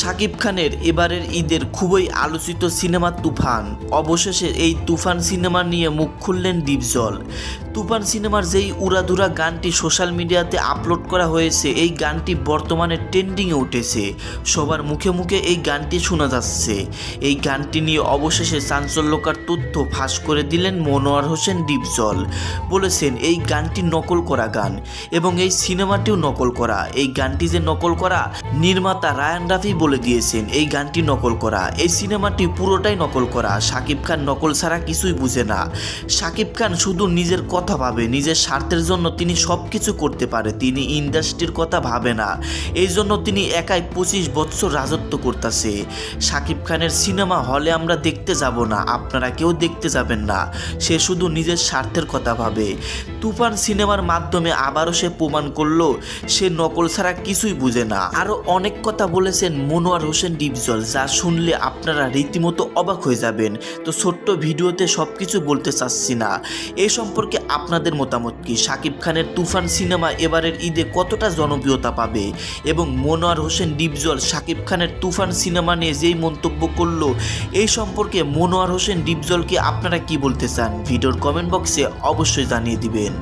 শাকিব খানের এবারের ঈদের খুবই আলোচিত সিনেমা তুফান। অবশেষে এই তুফান সিনেমা নিয়ে মুখ খুললেন দীপজল তুফান সিনেমার যেই উড়াধুরা গানটি সোশ্যাল মিডিয়াতে আপলোড করা হয়েছে, এই গানটি বর্তমানে ট্রেন্ডিংয়ে উঠেছে। সবার মুখে মুখে এই গানটি শোনা যাচ্ছে। এই গানটি নিয়ে অবশেষে চাঞ্চল্যকার তথ্য ফাঁস করে দিলেন মনোয়ার হোসেন ডিপজল। বলেছেন, এই গানটি নকল করা গান এবং এই সিনেমাটিও নকল করা। এই গানটি যে নকল করা, নির্মাতা রায়ান রাফি বলে দিয়েছেন, এই গানটি নকল করা। এই সিনেমাটি পুরোটাই নকল করা। শাকিব খান নকল ছাড়া কিছুই বুঝে না। শাকিব খান শুধু নিজের কথা ভাবে, নিজের স্বার্থের জন্য তিনি সব কিছু করতে পারে, তিনি ইন্ডাস্ট্রির কথা ভাবে না। এই জন্য তিনি একাই পঁচিশ বছর রাজত্ব করতেছে। শাকিব খানের সিনেমা হলে আমরা দেখতে যাব না, আপনারা কেউ দেখতে যাবেন না। সে শুধু নিজের স্বার্থের কথা ভাবে। তুফান সিনেমার মাধ্যমে আবারও সে প্রমাণ করল, সে নকল ছাড়া কিছুই বুঝে না। আরও অনেক কথা বলেছেন মনোয়ার হোসেন ডিপজল, যা শুনলে আপনারা রীতিমতো অবাক হয়ে যাবেন। তো ছোট্ট ভিডিওতে সব কিছু বলতে চাচ্ছি না। এই সম্পর্কে আপনাদের মতামত কি? শাকিব খানের তুফান সিনেমা এবারের ঈদে কতটা জনপ্রিয়তা পাবে? এবং মনোয়ার হোসেন ডিপজল শাকিব খানের তুফান সিনেমা নিয়ে যেই মন্তব্য করল এই সম্পর্কে মনোয়ার হোসেন ডিপজলকে আপনারা কি বলতে চান? ভিডিওর কমেন্ট বক্সে অবশ্যই জানিয়ে দিবেন।